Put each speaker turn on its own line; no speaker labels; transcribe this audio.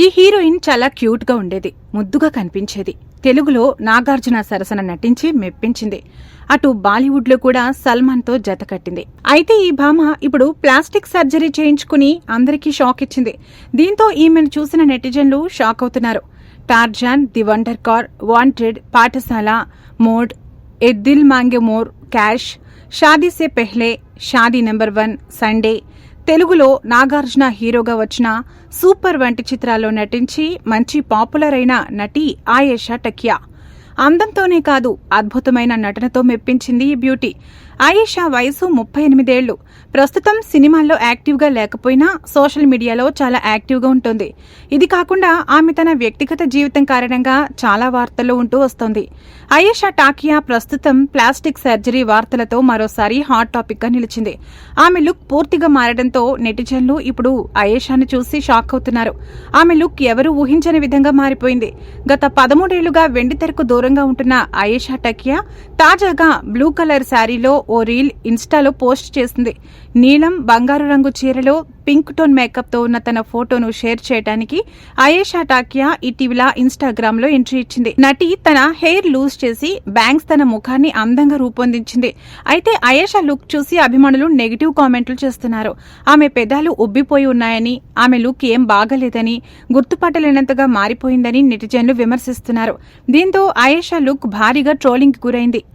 ఈ హీరోయిన్ చాలా క్యూట్గా ఉండేది ముద్దుగా కనిపించేది. తెలుగులో నాగార్జున సరసన నటించి మెప్పించింది. అటు బాలీవుడ్లో కూడా సల్మాన్తో జత కట్టింది. అయితే ఈ భామ ఇప్పుడు ప్లాస్టిక్ సర్జరీ చేయించుకుని అందరికీ షాక్ ఇచ్చింది. దీంతో ఈమెను చూసిన నెటిజన్లు షాక్ అవుతున్నారు. Tarzan the Wonder Car Wanted Paathshaala Mod ఎద్దిల్ Dil Maange More Cash Shaadi Se Pehle Shaadi Number One Sunday తెలుగులో నాగార్జున హీరోగా వచ్చిన సూపర్ వంటి చిత్రాల్లో నటించి మంచి పాపులర్ అయిన నటి ఆయేషా టకియా. అందంతోనే కాదు అద్భుతమైన నటనతో మెప్పించింది ఈ బ్యూటీ. ఆయేషా వయసు ముప్పై ఎనిమిదేళ్ళు. ప్రస్తుతం సినిమాల్లో యాక్టివ్గా లేకపోయినా సోషల్ మీడియాలో చాలా యాక్టివ్గా ఉంటుంది. ఇది కాకుండా ఆమె తన వ్యక్తిగత జీవితం కారణంగా చాలా వార్తల్లో ఉంటూ వస్తోంది. ఆయేషా టాకియా ప్రస్తుతం ప్లాస్టిక్ సర్జరీ వార్తలతో మరోసారి హాట్ టాపిక్గా నిలిచింది. ఆమె లుక్ పూర్తిగా మారడంతో నెటిజన్లు ఇప్పుడు ఆయేషాను చూసి షాక్ అవుతున్నారు. ఆమె లుక్ ఎవరూ ఊహించని విధంగా మారిపోయింది. గత పదమూడేళ్ళుగా వెండితెరకు దూరంగా ఉంటున్న ఆయేషా టకియా తాజాగా బ్లూ కలర్ శారీలో ఓ రీల్ ఇన్స్టాలో పోస్ట్ చేసింది. నీలం బంగారు రంగు చీరలో పింక్ టోన్ మేకప్తో ఉన్న తన ఫోటోను షేర్ చేయడానికి అయేషా టాకియా ఇటీవల ఇన్స్టాగ్రామ్లో ఎంట్రీ ఇచ్చింది. నటి తన హెయిర్ లూజ్ చేసి బ్యాంగ్స్ తన ముఖాన్ని అందంగా రూపొందించింది. అయితే అయేషా లుక్ చూసి అభిమానులు నెగిటివ్ కామెంట్లు చేస్తున్నారు. ఆమె పెదాలు ఉబ్బిపోయి ఉన్నాయని ఆమె లుక్ ఏం బాగలేదని గుర్తుపట్టలేనంతగా మారిపోయిందని నెటిజన్లు విమర్శిస్తున్నారు. దీంతో అయేషా లుక్ భారీగా ట్రోలింగ్ గురైంది.